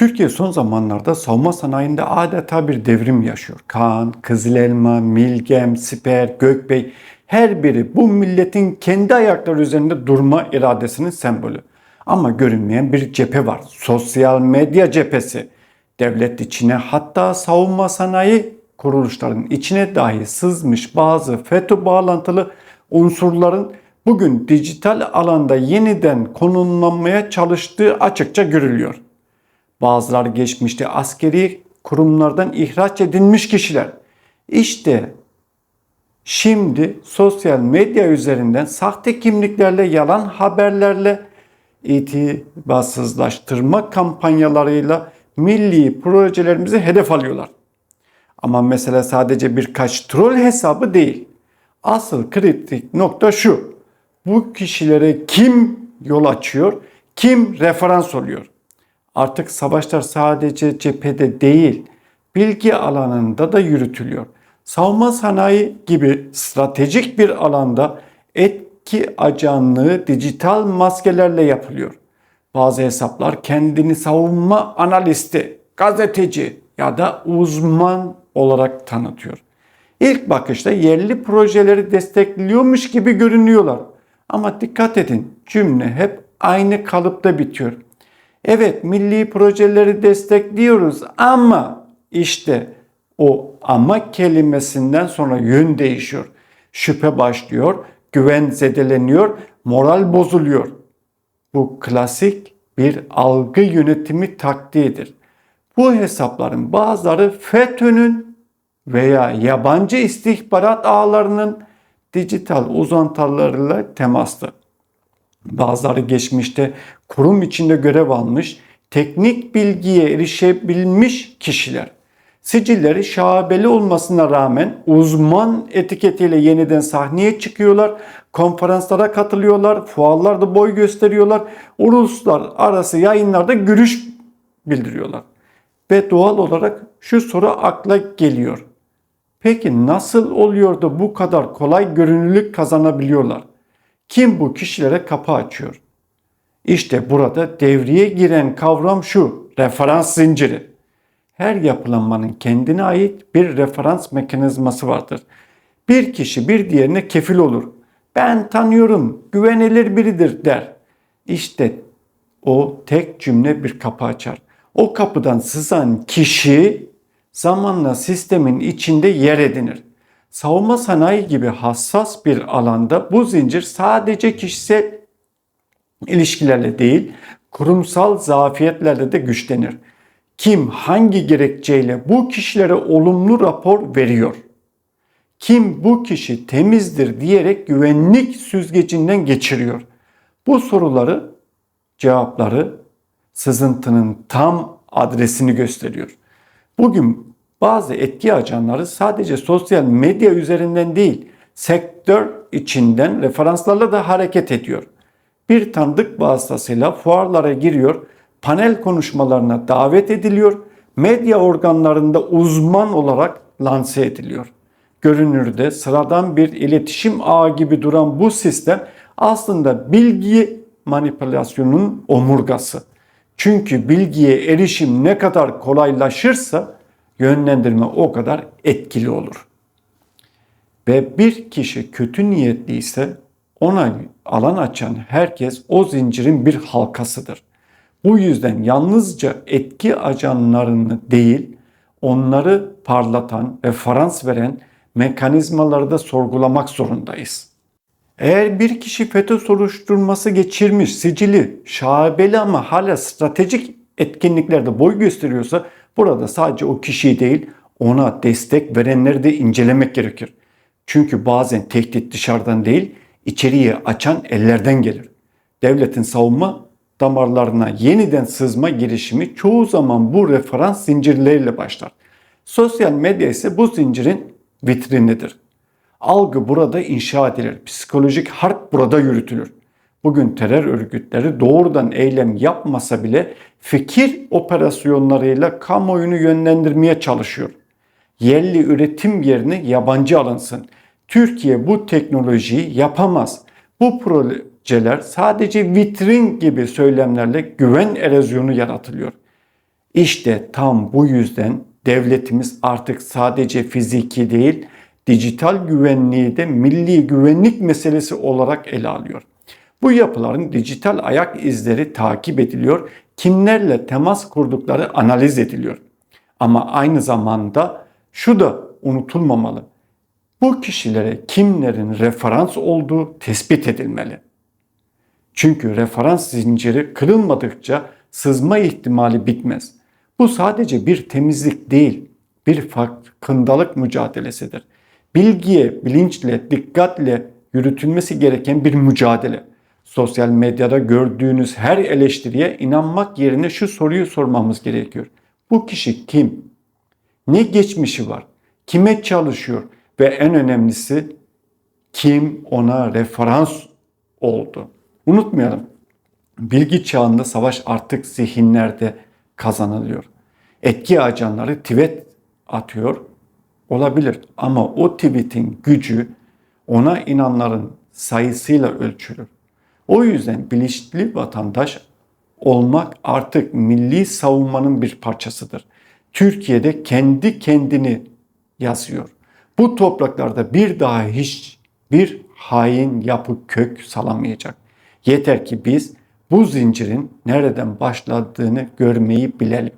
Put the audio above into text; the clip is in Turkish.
Türkiye son zamanlarda savunma sanayinde adeta bir devrim yaşıyor. Kaan, Kızıl Elma, Milgem, Siper, Gökbey her biri bu milletin kendi ayakları üzerinde durma iradesinin sembolü. Ama görünmeyen bir cephe var. Sosyal medya cephesi. Devlet içine hatta savunma sanayi kuruluşlarının içine dahi sızmış bazı FETÖ bağlantılı unsurların bugün dijital alanda yeniden konumlanmaya çalıştığı açıkça görülüyor. Bazıları geçmişte askeri kurumlardan ihraç edilmiş kişiler. İşte şimdi sosyal medya üzerinden sahte kimliklerle, yalan haberlerle, itibarsızlaştırma kampanyalarıyla milli projelerimizi hedef alıyorlar. Ama mesele sadece birkaç troll hesabı değil. Asıl kritik nokta şu. Bu kişilere kim yol açıyor, kim referans oluyor? Artık savaşlar sadece cephede değil, bilgi alanında da yürütülüyor. Savunma sanayi gibi stratejik bir alanda etki ajanlığı dijital maskelerle yapılıyor. Bazı hesaplar kendini savunma analisti, gazeteci ya da uzman olarak tanıtıyor. İlk bakışta yerli projeleri destekliyormuş gibi görünüyorlar. Ama dikkat edin cümle hep aynı kalıpta bitiyor. Evet milli projeleri destekliyoruz ama işte o ama kelimesinden sonra yön değişiyor. Şüphe başlıyor, güven zedeleniyor, moral bozuluyor. Bu klasik bir algı yönetimi taktiğidir. Bu hesapların bazıları FETÖ'nün veya yabancı istihbarat ağlarının dijital uzantılarıyla temaslı. Bazıları geçmişte kurum içinde görev almış, teknik bilgiye erişebilmiş kişiler. Sicilleri şabeli olmasına rağmen uzman etiketiyle yeniden sahneye çıkıyorlar, konferanslara katılıyorlar, fuarlarda boy gösteriyorlar, uluslararası yayınlarda görüş bildiriyorlar. Ve doğal olarak şu soru akla geliyor. Peki nasıl oluyor da bu kadar kolay görünürlük kazanabiliyorlar? Kim bu kişilere kapı açıyor? İşte burada devreye giren kavram şu, referans zinciri. Her yapılanmanın kendine ait bir referans mekanizması vardır. Bir kişi bir diğerine kefil olur. Ben tanıyorum, güvenilir biridir der. İşte o tek cümle bir kapı açar. O kapıdan sızan kişi zamanla sistemin içinde yer edinir. Savunma sanayi gibi hassas bir alanda bu zincir sadece kişisel ilişkilerle değil, kurumsal zafiyetlerle de güçlenir. Kim hangi gerekçeyle bu kişilere olumlu rapor veriyor? Kim bu kişi temizdir diyerek güvenlik süzgecinden geçiriyor? Bu soruları, cevapları sızıntının tam adresini gösteriyor. Bugün bazı etki ajanları sadece sosyal medya üzerinden değil, sektör içinden referanslarla da hareket ediyor. Bir tanıdık vasıtasıyla fuarlara giriyor, panel konuşmalarına davet ediliyor, medya organlarında uzman olarak lanse ediliyor. Görünürde sıradan bir iletişim ağı gibi duran bu sistem aslında bilgi manipülasyonunun omurgası. Çünkü bilgiye erişim ne kadar kolaylaşırsa yönlendirme o kadar etkili olur. Ve bir kişi kötü niyetliyse ona alan açan herkes o zincirin bir halkasıdır. Bu yüzden yalnızca etki ajanlarını değil, onları parlatan ve farans veren mekanizmaları da sorgulamak zorundayız. Eğer bir kişi FETÖ soruşturması geçirmiş, sicili, şaibeli ama hala stratejik etkinliklerde boy gösteriyorsa burada sadece o kişiyi değil ona destek verenleri de incelemek gerekir. Çünkü bazen tehdit dışarıdan değil içeriye açan ellerden gelir. Devletin savunma damarlarına yeniden sızma girişimi çoğu zaman bu referans zincirleriyle başlar. Sosyal medya ise bu zincirin vitrinidir. Algı burada inşa edilir. Psikolojik harp burada yürütülür. Bugün terör örgütleri doğrudan eylem yapmasa bile fikir operasyonlarıyla kamuoyunu yönlendirmeye çalışıyor. Yerli üretim yerine yabancı alınsın. Türkiye bu teknolojiyi yapamaz. Bu projeler sadece vitrin gibi söylemlerle güven erozyonu yaratılıyor. İşte tam bu yüzden devletimiz artık sadece fiziki değil, dijital güvenliği de milli güvenlik meselesi olarak ele alıyor. Bu yapıların dijital ayak izleri takip ediliyor, kimlerle temas kurdukları analiz ediliyor. Ama aynı zamanda şu da unutulmamalı. Bu kişilere kimlerin referans olduğu tespit edilmeli. Çünkü referans zinciri kırılmadıkça sızma ihtimali bitmez. Bu sadece bir temizlik değil, bir farkındalık mücadelesidir. Bilgiye, bilinçle, dikkatle yürütülmesi gereken bir mücadele. Sosyal medyada gördüğünüz her eleştiriye inanmak yerine şu soruyu sormamız gerekiyor. Bu kişi kim? Ne geçmişi var? Kime çalışıyor? Ve en önemlisi kim ona referans oldu? Unutmayalım. Bilgi çağında savaş artık zihinlerde kazanılıyor. Etki ajanları tweet atıyor olabilir ama o tweetin gücü ona inanların sayısıyla ölçülür. O yüzden bilinçli vatandaş olmak artık milli savunmanın bir parçasıdır. Türkiye'de kendi kendini yazıyor. Bu topraklarda bir daha hiç bir hain yapı kök salamayacak. Yeter ki biz bu zincirin nereden başladığını görmeyi bilelim.